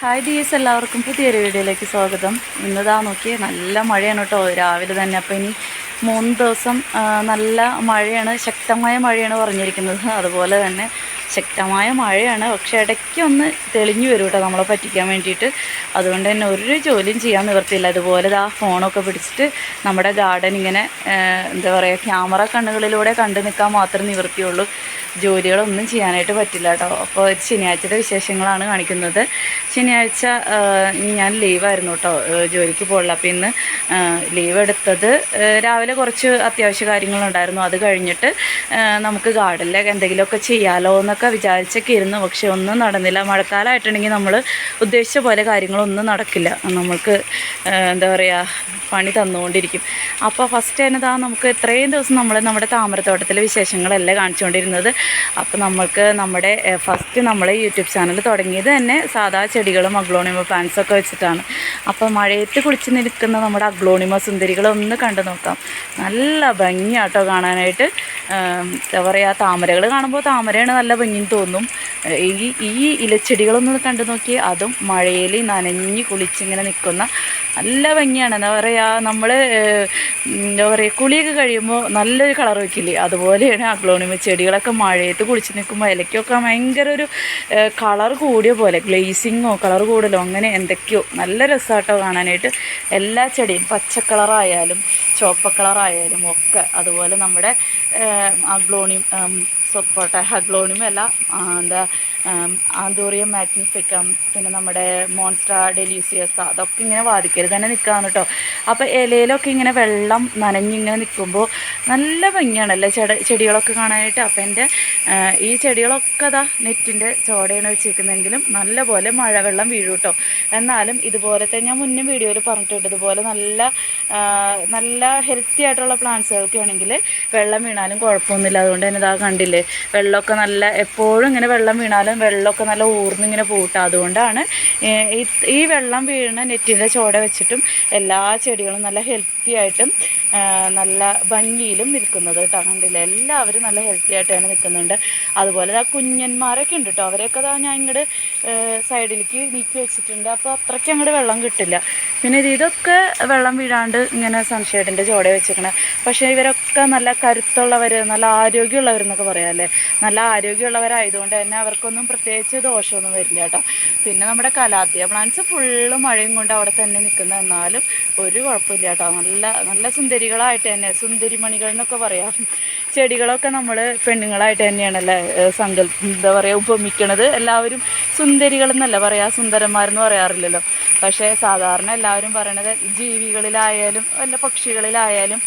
Hi dears എല്ലാവർക്കും പുതിയൊരു വീഡിയോയിലേക്ക് സ്വാഗതം. ഇന്നതാ നോക്കിയേ നല്ല മഴയാണ് കേട്ടോ. രാവിലെ തന്നെ അപ്പോൾ ഇനി മൂന്ന് ദിവസം നല്ല മഴയാണ് ശക്തമായ മഴയാണ് പറഞ്ഞിരിക്കുന്നത്. അതുപോലെ തന്നെ ശക്തമായ മഴയാണ്. പക്ഷേ ഇടയ്ക്ക് ഒന്ന് തെളിഞ്ഞു വരും കേട്ടോ നമ്മളെ പറ്റിക്കാൻ വേണ്ടിയിട്ട്. അതുകൊണ്ട് തന്നെ ഒരു ജോലിയും ചെയ്യാൻ നിവർത്തിയില്ല. അതുപോലെ ആ ഫോണൊക്കെ പിടിച്ചിട്ട് നമ്മുടെ ഗാർഡൻ ഇങ്ങനെ എന്താ പറയുക ക്യാമറ കണ്ണുകളിലൂടെ കണ്ടു നിൽക്കാൻ മാത്രം നിവർത്തിയുള്ളൂ. ജോലികളൊന്നും ചെയ്യാനായിട്ട് പറ്റില്ല കേട്ടോ അപ്പോൾ ഇത് ശനിയാഴ്ചത്തെ വിശേഷങ്ങളാണ് കാണിക്കുന്നത്. ശനിയാഴ്ച ഞാൻ ലീവായിരുന്നു കേട്ടോ ജോലിക്ക് പോകില്ല അപ്പോൾ ഇന്ന് ലീവ് എടുത്തത് രാവിലെ കുറച്ച് അത്യാവശ്യ കാര്യങ്ങളുണ്ടായിരുന്നു. അത് കഴിഞ്ഞിട്ട് നമുക്ക് ഗാർഡനിൽ എന്തെങ്കിലുമൊക്കെ ചെയ്യാലോ എന്നൊക്കെ വിചാരിച്ചൊക്കെ ഇരുന്നു പക്ഷെ ഒന്നും നടന്നില്ല. മഴക്കാലമായിട്ടുണ്ടെങ്കിൽ നമ്മൾ ഉദ്ദേശിച്ച പോലെ കാര്യങ്ങളൊന്നും നടക്കില്ല. നമുക്ക് എന്താ പറയുക പണി തന്നുകൊണ്ടിരിക്കും. അപ്പോൾ ഫസ്റ്റ് തന്നെ നമുക്ക് ഇത്രയും ദിവസം നമ്മൾ നമ്മുടെ താമരത്തോട്ടത്തിലെ വിശേഷങ്ങളല്ലേ കാണിച്ചുകൊണ്ടിരുന്നത്. അപ്പോൾ നമ്മൾക്ക് നമ്മുടെ ഫസ്റ്റ് നമ്മൾ യൂട്യൂബ് ചാനൽ തുടങ്ങിയത് തന്നെ സാധാ ചെടികളും അഗ്ലോണിമ പ്ലാന്റ്സ് ഒക്കെ വെച്ചിട്ടാണ്. അപ്പോൾ മഴയത്ത് കുളിച്ച് നിൽക്കുന്ന നമ്മുടെ അഗ്ലോണിമ സുന്ദരികളൊന്ന് കണ്ടു നോക്കാം. നല്ല ഭംഗിയാട്ടോ കാണാനായിട്ട്. എന്താ പറയുക താമരകൾ കാണുമ്പോൾ താമരയാണ് നല്ല ഭംഗിന്ന് തോന്നും. ഈ ഈ ഇലച്ചെടികളൊന്നും കണ്ടു നോക്കി അതും മഴയിൽ നനഞ്ഞ് കുളിച്ചിങ്ങനെ നിൽക്കുന്ന നല്ല ഭംഗിയാണ്. എന്താ പറയുക നമ്മൾ എന്താ പറയുക കുളിയൊക്കെ കഴിയുമ്പോൾ നല്ലൊരു കളർ വയ്ക്കില്ലേ? അതുപോലെയാണ് അഗ്ലോണിമ ചെടികളൊക്കെ മഴയത്ത് കുളിച്ച് നിൽക്കുമ്പോൾ ഇലയ്ക്കൊക്കെ ഭയങ്കര ഒരു കളർ കൂടിയ പോലെ ഗ്ലേസിങ്ങോ കളർ കൂടലോ അങ്ങനെ എന്തൊക്കെയോ നല്ല രസമാട്ടോ കാണാനായിട്ട്. എല്ലാ ചെടിയും പച്ച കളറായാലും ചുവപ്പ കളറായാലും ഒക്കെ അതുപോലെ നമ്മുടെ അഗ്ലോണിയം സൊപ്പോട്ട അഗ്ലോണിയം അല്ല ആ, എന്താ ആന്തോറിയം മാഗ്നിഫിക്കം പിന്നെ നമ്മുടെ മോൺസ്റ്റ ഡെലീസിയസ് അതൊക്കെ ഇങ്ങനെ വാദിക്കരുത് തന്നെ നിൽക്കാന്ന് കേട്ടോ അപ്പോൾ ഇലയിലൊക്കെ ഇങ്ങനെ വെള്ളം നനഞ്ഞിങ്ങനെ നിൽക്കുമ്പോൾ നല്ല ഭംഗിയാണല്ലേ ചെട ചെടികളൊക്കെ കാണാനായിട്ട്? അപ്പോൾ എന്റെ ഈ ചെടികളൊക്കെ അതാ നെറ്റിന്റെ ചോടയാണ് വെച്ചിരിക്കുന്നതെങ്കിലും നല്ല പോലെ മഴവെള്ളം വീഴും കേട്ടോ എന്നാലും ഇതുപോലത്തെ ഞാൻ മുന്നേ വീഡിയോയിൽ പറഞ്ഞിട്ടുണ്ട് ഇതുപോലെ നല്ല നല്ല ഹെൽത്തി ആയിട്ടുള്ള പ്ലാന്റ്സുകൾക്ക് ആണെങ്കിൽ വെള്ളം വീണാലും കുഴപ്പമൊന്നുമില്ല. അതുകൊണ്ട് തന്നെ ഇതാ കണ്ടില്ലേ വെള്ളമൊക്കെ നല്ല എപ്പോഴും ഇങ്ങനെ വെള്ളം വീണാലും വെള്ളമൊക്കെ നല്ല ഊർന്നിങ്ങനെ പോകട്ടെ അതുകൊണ്ടാണ് ഈ- വെള്ളം വീഴുന്ന നെറ്റിന്റെ ചോട വെച്ചിട്ടും എല്ലാ ചെടികളും നല്ല ഹെൽത്തി ആയിട്ടും നല്ല ഭംഗിയിലും നിൽക്കുന്നത് കേട്ടോ കണ്ടില്ലേ? എല്ലാവരും നല്ല ഹെൽത്തി ആയിട്ട് തന്നെ നിൽക്കുന്നുണ്ട്. അതുപോലെ ആ കുഞ്ഞന്മാരൊക്കെ ഉണ്ട് കേട്ടോ അവരെയൊക്കെ അതാ ഞാൻ ഇങ്ങോട്ട് സൈഡിലേക്ക് നീക്കി വെച്ചിട്ടുണ്ട്. അപ്പോൾ അത്രയ്ക്ക് അങ്ങോട്ട് വെള്ളം കിട്ടില്ല. പിന്നെ ഇതൊക്കെ വെള്ളം വീഴാണ്ട് ഇങ്ങനെ സൺഷെയ്ഡിന്റെ ചോടെ വെച്ചിരിക്കണേ. പക്ഷേ ഇവരൊക്കെ നല്ല കരുത്തുള്ളവർ നല്ല ആരോഗ്യമുള്ളവരെന്നൊക്കെ പറയാമല്ലേ നല്ല ആരോഗ്യമുള്ളവരായതുകൊണ്ട് തന്നെ അവർക്കൊന്നും പ്രത്യേകിച്ച് ദോഷമൊന്നും വരില്ല കേട്ടോ. പിന്നെ നമ്മുടെ കലാത്തിയ പ്ലാന്റ്സ് ഫുള്ള് മഴയും കൊണ്ട് അവിടെ തന്നെ നിൽക്കുന്ന എന്നാലും ഒരു കുഴപ്പമില്ല കേട്ടോ. നല്ല നല്ല സുന്ദരികളായിട്ട് തന്നെ സുന്ദരിമണികൾ എന്നൊക്കെ പറയാം. ചെടികളൊക്കെ നമ്മൾ പെണ്ണുങ്ങളായിട്ട് തന്നെയാണല്ലേ സങ്കല്പ എന്താ പറയുക ഉപമിക്കണത്. എല്ലാവരും സുന്ദരികൾ എന്നല്ല പറയാ സുന്ദരന്മാരെന്ന് പറയാറില്ലല്ലോ. പക്ഷേ സാധാരണ എല്ലാവരും പറയണത് ജീവികളിലായാലും അല്ല പക്ഷികളിലായാലും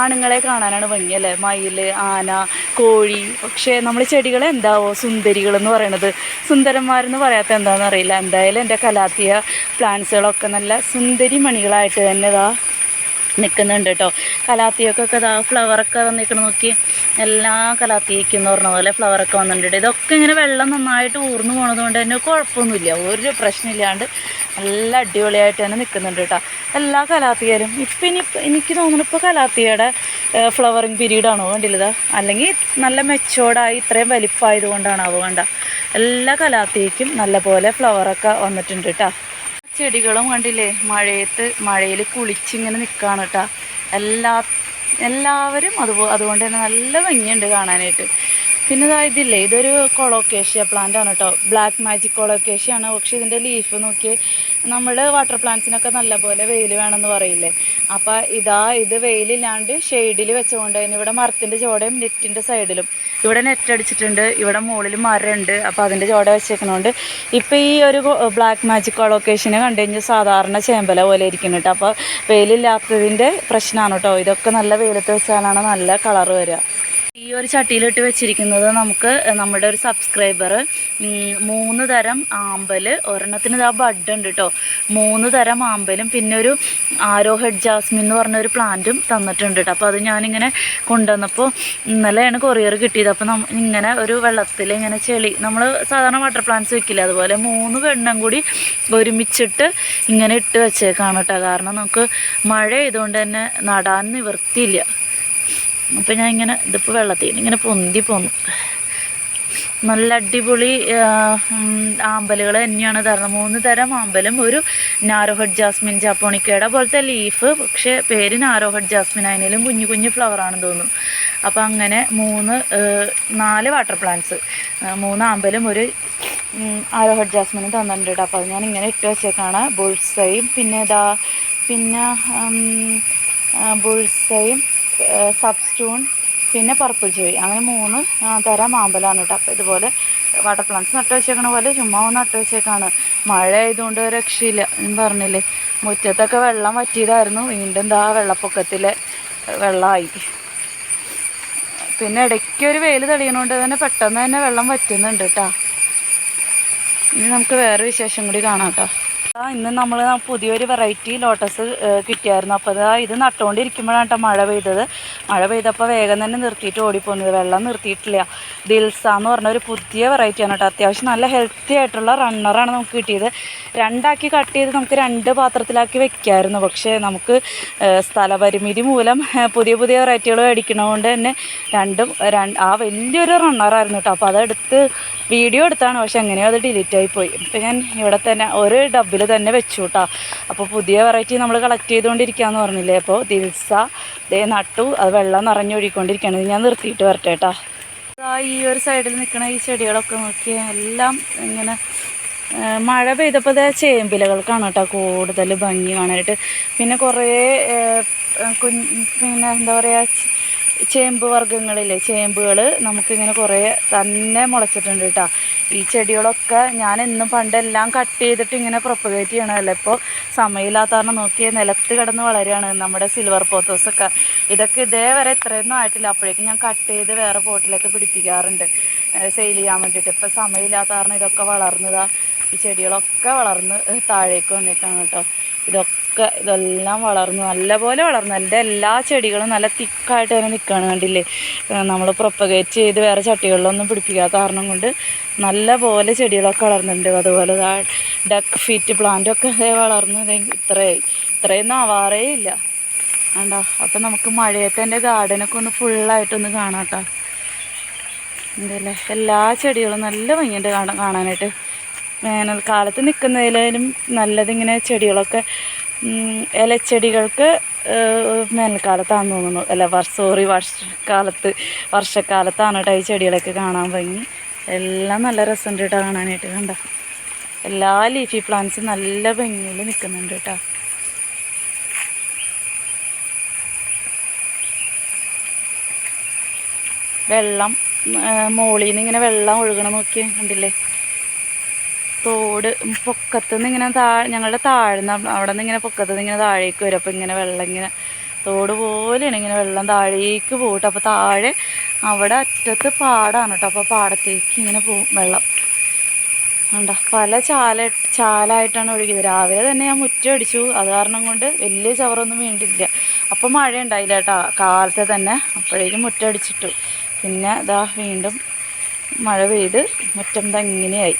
ആണുങ്ങളെ കാണാനാണ് ഭംഗി അല്ലേ മയിൽ ആന കോഴി. പക്ഷേ നമ്മൾ ചെടികൾ എന്താവോ സുന്ദരികൾ എന്ന് പറയണത്. സുന്ദരന്മാരെന്ന് പറയാത്ത എന്താണെന്ന് അറിയില്ല. എന്തായാലും എന്റെ കലാത്തിയ പ്ലാന്റ്സുകളൊക്കെ നല്ല സുന്ദരി മണികളായിട്ട് തന്നെ ഇതാ നിൽക്കുന്നുണ്ട് കേട്ടോ കലാത്തിയൊക്കെ ഇതാ ഫ്ലവറൊക്കെ വന്നിരിക്കണം നോക്കി. എല്ലാ കലാത്തിയേക്കും എന്ന് പറഞ്ഞ പോലെ ഫ്ലവറൊക്കെ വന്നിട്ടുണ്ട്. ഇതൊക്കെ ഇങ്ങനെ വെള്ളം നന്നായിട്ട് ഊർന്നു പോണതുകൊണ്ട് തന്നെ കുഴപ്പമൊന്നുമില്ല. ഒരു പ്രശ്നമില്ലാണ്ട് നല്ല അടിപൊളിയായിട്ട് തന്നെ നിൽക്കുന്നുണ്ട് കേട്ടോ എല്ലാ കലാത്തിയാലും ഇപ്പം ഇനി എനിക്ക് തോന്നുന്നു ഇപ്പോൾ കലാത്തിയുടെ ഫ്ലവറിങ് പീരീഡാണോ കണ്ടില്ലതാ അല്ലെങ്കിൽ നല്ല മെച്ചോർഡായി ഇത്രയും വലിപ്പമായത് അവ വേണ്ട എല്ലാ കലാത്തിയേക്കും നല്ലപോലെ ഫ്ലവറൊക്കെ വന്നിട്ടുണ്ട് കേട്ടോ ചെടികളും കണ്ടില്ലേ? മഴയത്ത് മഴയിൽ കുളിച്ചിങ്ങനെ നിൽക്കുകയാണ് കേട്ടോ എല്ലാ എല്ലാവരും അതുപോ അതുകൊണ്ട് തന്നെ നല്ല ഭംഗിയുണ്ട് കാണാനായിട്ട്. പിന്നെ ഇതാ ഇതില്ലേ ഇതൊരു കൊളോക്കേഷ്യ പ്ലാന്റ് ആണ് കേട്ടോ ബ്ലാക്ക് മാജിക് കൊളോക്കേഷ്യ ആണ്. പക്ഷെ ഇതിന്റെ ലീഫ് നോക്കി നമ്മൾ വാട്ടർ പ്ലാന്റ്സിനൊക്കെ നല്ലപോലെ വെയിൽ വേണമെന്ന് പറയില്ലേ. അപ്പോൾ ഇതാ ഇത് വെയിലില്ലാണ്ട് ഷെയ്ഡിൽ വെച്ചുകൊണ്ട് തന്നെ ഇവിടെ മരത്തിന്റെ ചോടയും നെറ്റിന്റെ സൈഡിലും ഇവിടെ നെറ്റ് അടിച്ചിട്ടുണ്ട്. ഇവിടെ മുകളിൽ മരമുണ്ട് അപ്പോൾ അതിന്റെ ചോട വെച്ചേക്കണോണ്ട് ഇപ്പോൾ ഈ ഒരു ബ്ലാക്ക് മാജിക് കൊളോക്കേഷന് കണ്ടു കഴിഞ്ഞാൽ സാധാരണ ചേമ്പല പോലെ ഇരിക്കുന്നു കേട്ടോ അപ്പോൾ വെയിലില്ലാത്തതിന്റെ പ്രശ്നമാണ് കേട്ടോ ഇതൊക്കെ നല്ല വെയിലത്ത് വെച്ചാലാണ് നല്ല കളറ് വരിക ഈ ഒരു ചട്ടിയിലിട്ട് വെച്ചിരിക്കുന്നത് നമുക്ക് നമ്മുടെ ഒരു സബ്സ്ക്രൈബർ മൂന്ന് തരം ആമ്പൽ. ഒരെണ്ണത്തിന് ഇതാ ബഡ് ഉണ്ട് കേട്ടോ മൂന്ന് തരം ആമ്പലും പിന്നെ ഒരു ആരോ ഹെഡ് ജാസ്മിൻ എന്ന് പറഞ്ഞ ഒരു പ്ലാന്റും തന്നിട്ടുണ്ട് കേട്ടോ അപ്പോൾ അത് ഞാനിങ്ങനെ കൊണ്ടുവന്നപ്പോൾ ഇന്നലെയാണ് കൊറിയർ കിട്ടിയത്. അപ്പോൾ നമ്മ ഇങ്ങനെ ഒരു വെള്ളത്തിൽ ഇങ്ങനെ ചെളി നമ്മൾ സാധാരണ വാട്ടർ പ്ലാന്റ്സ് വെക്കില്ല അതുപോലെ മൂന്ന് വെണ്ണം കൂടി ഒരുമിച്ചിട്ട് ഇങ്ങനെ ഇട്ട് വെച്ചേക്കാണ് കേട്ടോ കാരണം നമുക്ക് മഴ ആയതുകൊണ്ട് തന്നെ നടാൻ നിവൃത്തിയില്ല. അപ്പം ഞാൻ ഇങ്ങനെ ഇതിപ്പോൾ വെള്ളത്തിൽ ഇങ്ങനെ പൊന്തി പോന്നു. നല്ല അടിപൊളി ആമ്പലുകൾ തന്നെയാണ് തരണം മൂന്ന് തരം ആമ്പലും. ഒരു നാരോഹഡ് ജാസ്മിൻ ജാപ്പോണിക്കയുടെ പോലത്തെ ലീഫ് പക്ഷേ പേര് നാരോഹഡ് ജാസ്മിൻ. അതിനും കുഞ്ഞു കുഞ്ഞു ഫ്ലവറാണെന്ന് തോന്നുന്നു. അപ്പോൾ അങ്ങനെ മൂന്ന് നാല് വാട്ടർ പ്ലാന്റ്സ് മൂന്ന് ആമ്പലും ഒരു ആരോഹഡ് ജാസ്മിനും തന്നിട്ടുണ്ട് കേട്ടോ. അപ്പോൾ ഞാൻ ഇങ്ങനെ ഇട്ട് വെച്ചേക്കാണ്. ബുൾസയും പിന്നെ ഇതാ പിന്നെ ബുൾസയും സബ്സ്റ്റൂൺ പിന്നെ പർപ്പിൾ ജോയി അങ്ങനെ മൂന്ന് തരം മാമ്പലാണ് കേട്ടോ അപ്പോൾ ഇതുപോലെ വാട്ടർ പ്ലാന്റ്സ് നട്ട് വെച്ചേക്കണ പോലെ ചുമ്മാ ഒന്ന് നട്ട് വെച്ചേക്കാണ്. മഴ ആയതുകൊണ്ട് രക്ഷയില്ല. എന്ന് പറഞ്ഞില്ലേ മുറ്റത്തൊക്കെ വെള്ളം വറ്റിയതായിരുന്നു. വീണ്ടും ദാ വെള്ളപ്പൊക്കത്തിലെ വെള്ളമായി പിന്നെ ഇടയ്ക്ക് ഒരു വെയിൽ തെളിയണോണ്ട് തന്നെ പെട്ടെന്ന് തന്നെ വെള്ളം വറ്റുന്നുണ്ട് കേട്ടോ ഇനി നമുക്ക് വേറെ വിശേഷം കൂടി കാണാം കേട്ടോ ഇന്ന് നമ്മൾ പുതിയൊരു വെറൈറ്റി ലോട്ടസ് കിട്ടിയായിരുന്നു. അപ്പോൾ അതാ ഇത് നട്ടുകൊണ്ടിരിക്കുമ്പോഴാണ് കേട്ടോ മഴ പെയ്തത്. മഴ പെയ്തപ്പോൾ വേഗം തന്നെ നിർത്തിയിട്ട് ഓടിപ്പോകുന്നത് വെള്ളം നിർത്തിയിട്ടില്ല. ദിൽസ എന്ന് പറഞ്ഞ ഒരു പുതിയ വെറൈറ്റിയാണ് കേട്ടോ അത്യാവശ്യം നല്ല ഹെൽത്തി ആയിട്ടുള്ള റണ്ണറാണ് നമുക്ക് കിട്ടിയത്. രണ്ടാക്കി കട്ട് ചെയ്ത് നമുക്ക് രണ്ട് പാത്രത്തിലാക്കി വെക്കായിരുന്നു. പക്ഷേ നമുക്ക് സ്ഥലപരിമിതി മൂലം പുതിയ പുതിയ വെറൈറ്റികൾ മേടിക്കണതുകൊണ്ട് തന്നെ രണ്ട് ആ വലിയൊരു റണ്ണറായിരുന്നു കേട്ടോ അപ്പോൾ അതെടുത്ത് വീഡിയോ എടുത്താണ്. പക്ഷെ എങ്ങനെയോ അത് ഡിലീറ്റ് ആയിപ്പോയി ഇപ്പം ഞാൻ ഇവിടെ തന്നെ ഒരു ഡബിൽ തന്നെ വെച്ചു കേട്ടോ അപ്പോൾ പുതിയ വെറൈറ്റി നമ്മൾ കളക്ട് ചെയ്തുകൊണ്ടിരിക്കുകയെന്ന് പറഞ്ഞില്ലേ? അപ്പോൾ ദിൽസ ദേ നട്ടു അത് വെള്ളം നിറഞ്ഞൊഴുകിക്കൊണ്ടിരിക്കുകയാണ് ഞാൻ നിർത്തിയിട്ട് വരട്ടെ കേട്ടോ ഈ ഒരു സൈഡിൽ നിൽക്കുന്ന ഈ ചെടികളൊക്കെ നോക്കി എല്ലാം ഇങ്ങനെ മഴ പെയ്തപ്പോൾ ദേ ചേമ്പിലകൾക്കാണ് കേട്ടോ കൂടുതൽ ഭംഗി കാണാനായിട്ട്. പിന്നെ കുറേ കുഞ്ഞ് പിന്നെ എന്താ പറയുക ചേമ്പ് വർഗങ്ങളില്ലേ ചേമ്പുകൾ നമുക്കിങ്ങനെ കുറേ തന്നെ മുളച്ചിട്ടുണ്ട് കേട്ടോ ഈ ചെടികളൊക്കെ ഞാൻ എന്നും പണ്ടെല്ലാം കട്ട് ചെയ്തിട്ട് ഇങ്ങനെ പ്രൊപ്പഗേറ്റ് ചെയ്യണമല്ലോ ഇപ്പോൾ സമയമില്ലാത്ത കാരണം നോക്കി നിലത്ത് കിടന്ന് വളരുകയാണ് നമ്മുടെ സിൽവർ പോത്തോസൊക്കെ ഇതൊക്കെ ഇതേവരെ ഇത്രയൊന്നും ആയിട്ടില്ല. അപ്പോഴേക്കും ഞാൻ കട്ട് ചെയ്ത് വേറെ പോട്ടിലൊക്കെ പിടിപ്പിക്കാറുണ്ട്. സെയിൽ ചെയ്യാൻ വേണ്ടിയിട്ട്. ഇപ്പോൾ സമയമില്ലാത്ത കാരണം ഇതൊക്കെ വളർന്നതാണ് ഈ ചെടികളൊക്കെ വളർന്ന് താഴേക്ക് വന്നിട്ടാണ് കേട്ടോ ഇതൊക്കെ ഇതെല്ലാം വളർന്നു നല്ലപോലെ വളർന്നു. എന്റെ എല്ലാ ചെടികളും നല്ല തിക്കായിട്ട് തന്നെ നിൽക്കുകയാണ് കണ്ടില്ലേ? നമ്മൾ പ്രൊപ്പഗേറ്റ് ചെയ്ത് വേറെ ചട്ടികളിലൊന്നും പിടിപ്പിക്കാത്ത കാരണം കൊണ്ട് നല്ല പോലെ ചെടികളൊക്കെ വളർന്നുണ്ട് അതുപോലെ ഡക്ക് ഫീറ്റ് പ്ലാന്റൊക്കെ വളർന്നു. ഇത്രയായി ഇത്രയൊന്നും ആവാറേ ഇല്ല. വേണ്ട അപ്പം നമുക്ക് മഴയത്തെ എന്റെ ഗാർഡനൊക്കെ ഒന്ന് ഫുള്ളായിട്ടൊന്ന് കാണാം കേട്ടോ എന്തല്ലേ എല്ലാ ചെടികളും നല്ല ഭംഗിയുണ്ട് കാണാൻ കാണാനായിട്ട്. വേനൽക്കാലത്ത് നിൽക്കുന്നതിലും നല്ലതിങ്ങനെ ചെടികളൊക്കെ ഇലച്ചെടികൾക്ക് ഏഹ്, വേനൽക്കാലത്താണെന്ന് തോന്നുന്നു. അല്ല സോറി വർഷക്കാലത്ത് വർഷക്കാലത്താണ് കേട്ടോ ഈ ചെടികളൊക്കെ കാണാൻ ഭംഗി. എല്ലാം നല്ല രസമുണ്ട് കേട്ടോ കാണാനായിട്ട് കണ്ട. എല്ലാ ലീഫി പ്ലാന്റ്സും നല്ല ഭംഗിയിൽ നിൽക്കുന്നുണ്ട് കേട്ടോ. വെള്ളം മുകളിൽ നിന്ന് ഇങ്ങനെ വെള്ളം ഒഴുകണം നോക്കി കണ്ടില്ലേ? തോട് പൊക്കത്തു നിന്ന് ഇങ്ങനെ താ ഞങ്ങളുടെ താഴ്ന്ന അവിടെ നിന്ന് ഇങ്ങനെ പൊക്കത്തു നിന്ന് ഇങ്ങനെ താഴേക്ക് വരും. അപ്പോൾ ഇങ്ങനെ വെള്ളം ഇങ്ങനെ തോട് പോലെയാണ് ഇങ്ങനെ വെള്ളം താഴേക്ക് പോകട്ടെ അപ്പോൾ താഴെ അവിടെ അറ്റത്ത് പാടാണ് കേട്ടോ. അപ്പോൾ പാടത്തേക്ക് ഇങ്ങനെ പോകും വെള്ളം. ഉണ്ട പല ചാല ചാലായിട്ടാണ് ഒഴുകിയത്. രാവിലെ തന്നെ ഞാൻ മുറ്റം അടിച്ചു. അത് കാരണം കൊണ്ട് വലിയ ചവറൊന്നും വീണ്ടില്ല അപ്പോൾ മഴ ഉണ്ടായില്ല കേട്ടോ. കാലത്തെ തന്നെ അപ്പോഴേക്കും മുറ്റം അടിച്ചിട്ടു. പിന്നെ ഇതാ വീണ്ടും മഴ പെയ്ത് മുറ്റം തങ്ങനെയായി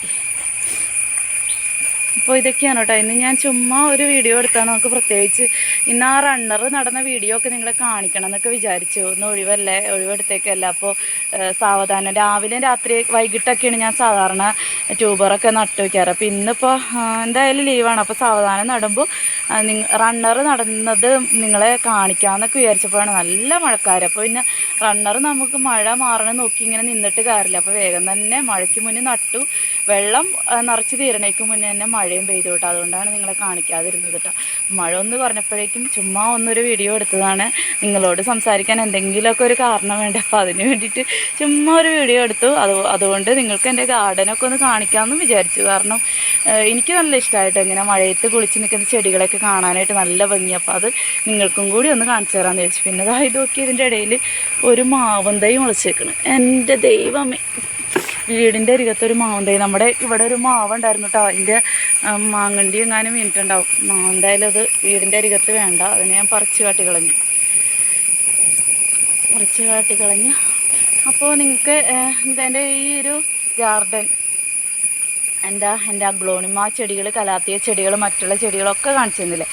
അപ്പോൾ ഇതൊക്കെയാണ് കേട്ടോ ഇന്ന് ഞാൻ ചുമ്മാ ഒരു വീഡിയോ എടുത്താണ് നമുക്ക് പ്രത്യേകിച്ച് ഇന്ന് ആ റണ്ണർ നടന്ന വീഡിയോ ഒക്കെ നിങ്ങളെ കാണിക്കണം എന്നൊക്കെ വിചാരിച്ചു. ഒന്ന് ഒഴിവല്ലേ? ഒഴിവെടുത്തേക്കല്ല? അപ്പോൾ സാവധാനം. രാവിലെ രാത്രി വൈകിട്ടൊക്കെയാണ് ഞാൻ സാധാരണ ട്യൂബറൊക്കെ നട്ടു വയ്ക്കാറ്. അപ്പോൾ ഇന്നിപ്പോൾ എന്തായാലും ലീവാണ് അപ്പോൾ സാവധാനം നടുമ്പോൾ റണ്ണർ നടന്നത് നിങ്ങളെ കാണിക്കാമെന്നൊക്കെ വിചാരിച്ചപ്പോഴാണ് നല്ല മഴക്കാർ അപ്പോൾ പിന്നെ റണ്ണർ നമുക്ക് മഴ മാറണം നോക്കി ഇങ്ങനെ നിന്നിട്ട് കാര്യമില്ല. അപ്പോൾ വേഗം തന്നെ മഴയ്ക്ക് മുന്നേ നട്ടു. വെള്ളം നിറച്ച് തീരണേക്ക് മുന്നേ തന്നെ മഴയും പെയ്തു കേട്ടോ. അതുകൊണ്ടാണ് നിങ്ങളെ കാണിക്കാതിരുന്നത് കേട്ടോ. മഴ ഒന്ന് പറഞ്ഞപ്പോഴേക്കും ചുമ്മാ ഒന്നൊരു വീഡിയോ എടുത്തതാണ്. നിങ്ങളോട് സംസാരിക്കാൻ എന്തെങ്കിലുമൊക്കെ ഒരു കാരണം വേണ്ട? അപ്പോൾ അതിന് വേണ്ടിയിട്ട് ചുമ്മാ ഒരു വീഡിയോ എടുത്തു. അത് അതുകൊണ്ട് നിങ്ങൾക്ക് എന്റെ ഗാർഡനൊക്കെ ഒന്ന് കാണിക്കാമെന്ന് വിചാരിച്ചു. കാരണം എനിക്ക് നല്ല ഇഷ്ടമായിട്ട് ഇങ്ങനെ മഴയത്ത് കുളിച്ച് നിൽക്കുന്ന ചെടികളൊക്കെ കാണാനായിട്ട് നല്ല ഭംഗി. അപ്പോൾ അത് നിങ്ങൾക്കും കൂടി ഒന്ന് കാണിച്ചു തരാമെന്ന് വിചാരിച്ചു. പിന്നെ ഇതാ ഇത് നോക്കി ഇതിന്റെ ഇടയിൽ ഒരു മാവന്തയും മുളച്ചേക്കണം. എന്റെ ദൈവമേ. വീടിന്റെ അരികത്തൊരു മാവുണ്ടായി നമ്മുടെ ഇവിടെ ഒരു മാവുണ്ടായിരുന്നു കേട്ടോ അതിന്റെ മാങ്ങണ്ടി എങ്ങാനും വീണിട്ടുണ്ടാവും. മാവ് എന്തായാലും അത് വീടിന്റെ അരികത്ത് വേണ്ട. അതിനെ ഞാൻ പറിച്ച് കാട്ടി കളഞ്ഞു. പറിച്ച് കാട്ടി കളഞ്ഞു. അപ്പോൾ നിങ്ങൾക്ക് എന്റെ ഈ ഒരു ഗാർഡൻ എന്താ എന്റെ അഗ്ലോണിമ ചെടികൾ കലാത്തിയ ചെടികൾ മറ്റുള്ള ചെടികളൊക്കെ കാണിച്ചു തന്നില്ലേ?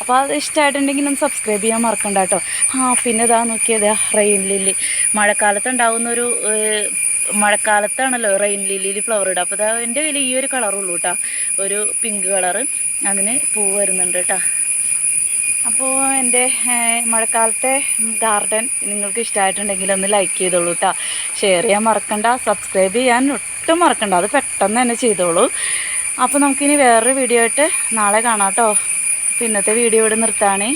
അപ്പോൾ അത് ഇഷ്ടമായിട്ടുണ്ടെങ്കിൽ ഒന്ന് സബ്സ്ക്രൈബ് ചെയ്യാൻ മറക്കണ്ട കേട്ടോ ആ പിന്നെ ഇതാ നോക്കിയത് റെയിൻ ലില്ലി. മഴക്കാലത്ത് ഉണ്ടാകുന്ന ഒരു ഏഹ്, മഴക്കാലത്താണല്ലോ റെയിൻ ലില്ലിയിൽ ഫ്ലവർ ഇടുക. അപ്പോൾ എന്റെ കയ്യിൽ ഈ ഒരു കളറുള്ളൂ കേട്ടോ ഒരു പിങ്ക് കളറ് അതിന് പൂ വരുന്നുണ്ട് കേട്ടോ അപ്പോൾ എന്റെ മഴക്കാലത്തെ ഗാർഡൻ നിങ്ങൾക്ക് ഇഷ്ടമായിട്ടുണ്ടെങ്കിൽ ഒന്ന് ലൈക്ക് ചെയ്തോളൂ കേട്ടോ ഷെയർ ചെയ്യാൻ മറക്കണ്ട. സബ്സ്ക്രൈബ് ചെയ്യാൻ ഒട്ടും മറക്കണ്ട. അത് പെട്ടെന്ന് തന്നെ ചെയ്തോളൂ. അപ്പോൾ നമുക്കിനി വേറൊരു വീഡിയോ ആയിട്ട് നാളെ കാണാം കേട്ടോ ഇന്നത്തെ വീഡിയോ ഇവിടെ നിർത്താണേ.